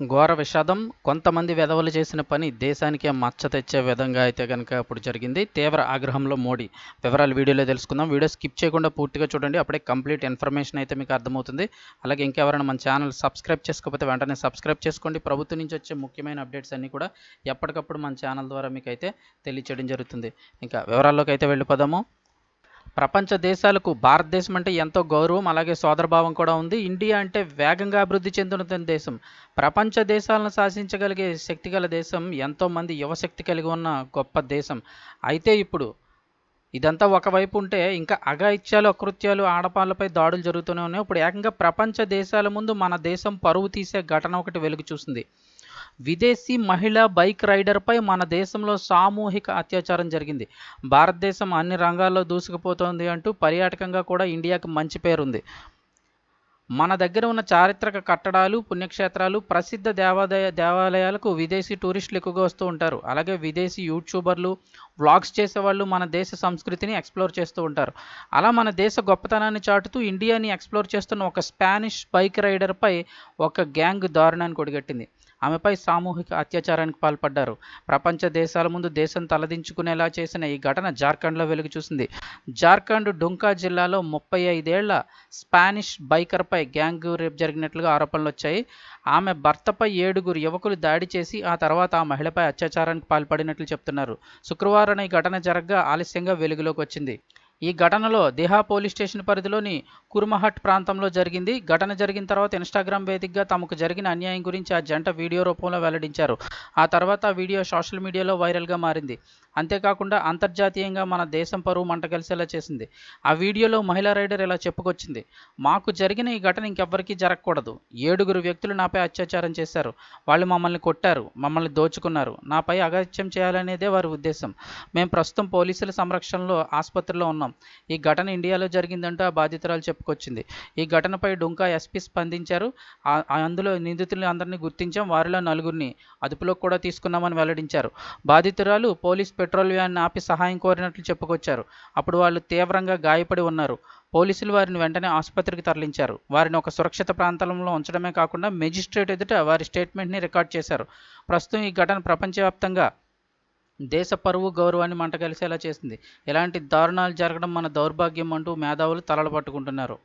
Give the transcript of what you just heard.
ఘోర విషాదం కొంతమంది వెధవలు చేసిన పని దేశానికే మచ్చ తెచ్చే విధంగా అయితే కనుక ఇప్పుడు జరిగింది. తీవ్ర ఆగ్రహంలో మోడీ. వివరాలు వీడియోలో తెలుసుకుందాం. వీడియో స్కిప్ చేయకుండా పూర్తిగా చూడండి. అప్పుడే కంప్లీట్ ఇన్ఫర్మేషన్ అయితే మీకు అర్థమవుతుంది. అలాగే ఇంకెవరైనా మన ఛానల్ సబ్స్క్రైబ్ చేసుకోకపోతే వెంటనే సబ్స్క్రైబ్ చేసుకోండి. ప్రభుత్వం నుంచి వచ్చే ముఖ్యమైన అప్డేట్స్ అన్నీ కూడా ఎప్పటికప్పుడు మన ఛానల్ ద్వారా మీకు అయితే తెలియచేయడం జరుగుతుంది. ఇంకా వివరాల్లోకి అయితే వెళ్ళిపోదాము. ప్రపంచ దేశాలకు భారతదేశం అంటే ఎంతో గౌరవం అలాగే సోదరభావం కూడా ఉంది. ఇండియా అంటే వేగంగా అభివృద్ధి చెందుతున్న దేశం. ప్రపంచ దేశాలను శాసించగలిగే శక్తి గల దేశం ఎంతోమంది యువశక్తి కలిగి ఉన్న గొప్ప దేశం. అయితే ఇప్పుడు ఇదంతా ఒకవైపు ఉంటే ఇంకా అఘాయిత్యాలు అకృత్యాలు ఆడపాలపై దాడులు జరుగుతూనే ఉన్నాయి. ఇప్పుడు ఏకంగా ప్రపంచ దేశాల ముందు మన దేశం పరువు తీసే ఘటన ఒకటి వెలుగు చూసింది. విదేశీ మహిళా బైక్ రైడర్పై మన దేశంలో సామూహిక అత్యాచారం జరిగింది. భారతదేశం అన్ని రంగాల్లో దూసుకుపోతోంది అంటూ పర్యాటకంగా కూడా ఇండియాకు మంచి పేరుంది. మన దగ్గర ఉన్న చారిత్రక కట్టడాలు పుణ్యక్షేత్రాలు ప్రసిద్ధ దేవాదాయ దేవాలయాలకు విదేశీ టూరిస్టులు ఎక్కువగా వస్తూ ఉంటారు. అలాగే విదేశీ యూట్యూబర్లు వ్లాగ్స్ చేసేవాళ్ళు మన దేశ సంస్కృతిని ఎక్స్ప్లోర్ చేస్తూ ఉంటారు. అలా మన దేశ గొప్పతనాన్ని చాటుతూ ఇండియాని ఎక్స్ప్లోర్ చేస్తున్న ఒక స్పానిష్ బైక్ రైడర్పై ఒక గ్యాంగ్ దారుణాన్ని కొడిగట్టింది. ఆమెపై సామూహిక అత్యాచారానికి పాల్పడ్డారు. ప్రపంచ దేశాల ముందు దేశం తలదించుకునేలా చేసిన ఈ ఘటన జార్ఖండ్లో వెలుగు చూసింది. జార్ఖండ్ డుంకా జిల్లాలో ముప్పై ఐదేళ్ళ స్పానిష్ బైకర్పై గ్యాంగ్ రేప్ జరిగినట్లుగా ఆరోపణలు వచ్చాయి. ఆమె భర్తపై ఏడుగురు యువకులు దాడి చేసి ఆ తర్వాత ఆ మహిళపై అత్యాచారానికి పాల్పడినట్లు చెప్తున్నారు. శుక్రవారం ఈ ఘటన జరగ్గా ఆలస్యంగా వెలుగులోకి వచ్చింది. ఈ ఘటనలో దిహా పోలీస్ స్టేషన్ పరిధిలోని కుర్మహట్ ప్రాంతంలో జరిగింది. ఘటన జరిగిన తర్వాత ఇన్స్టాగ్రామ్ వేదికగా తమకు జరిగిన అన్యాయం గురించి ఆ జంట వీడియో రూపంలో వెల్లడించారు. ఆ తర్వాత వీడియో సోషల్ మీడియాలో వైరల్గా మారింది. అంతేకాకుండా అంతర్జాతీయంగా మన దేశం పరువు మంట కలిసేలా చేసింది. ఆ వీడియోలో మహిళా రైడర్ ఇలా చెప్పుకొచ్చింది. మాకు జరిగిన ఈ ఘటన ఇంకెవ్వరికీ జరగకూడదు. ఏడుగురు వ్యక్తులు నాపై అత్యాచారం చేశారు. వాళ్ళు మమ్మల్ని కొట్టారు. మమ్మల్ని దోచుకున్నారు. నాపై అగత్యం చేయాలనేదే వారి ఉద్దేశం. మేము ప్రస్తుతం పోలీసుల సంరక్షణలో ఆసుపత్రిలో ఉన్నాం. ఈ ఘటన ఇండియాలో జరిగిందంటూ ఆ బాధితురాలు చెప్పుకొచ్చింది. ఈ ఘటనపై డుంకా ఎస్పీ స్పందించారు. అందులో నిందితులు అందరినీ గుర్తించాం. వారిలో నలుగురిని అదుపులోకి కూడా తీసుకున్నామని వెల్లడించారు. బాధితురాలు పోలీస్ పెట్రోల్ వ్యాన్ ఆపి సహాయం కోరినట్లు చెప్పుకొచ్చారు. అప్పుడు వాళ్ళు తీవ్రంగా గాయపడి ఉన్నారు. పోలీసులు వారిని వెంటనే ఆసుపత్రికి తరలించారు. వారిని ఒక సురక్షిత ప్రాంతంలో ఉంచడమే కాకుండా మెజిస్ట్రేట్ ఎదుట వారి స్టేట్మెంట్ని రికార్డ్ చేశారు. ప్రస్తుతం ఈ ఘటన ప్రపంచవ్యాప్తంగా దేశ పరువు గౌరవాన్ని మంట కలిసేలా చేసింది. ఇలాంటి దారుణాలు జరగడం మన దౌర్భాగ్యం అంటూ మేధావులు తలలు పట్టుకుంటున్నారు.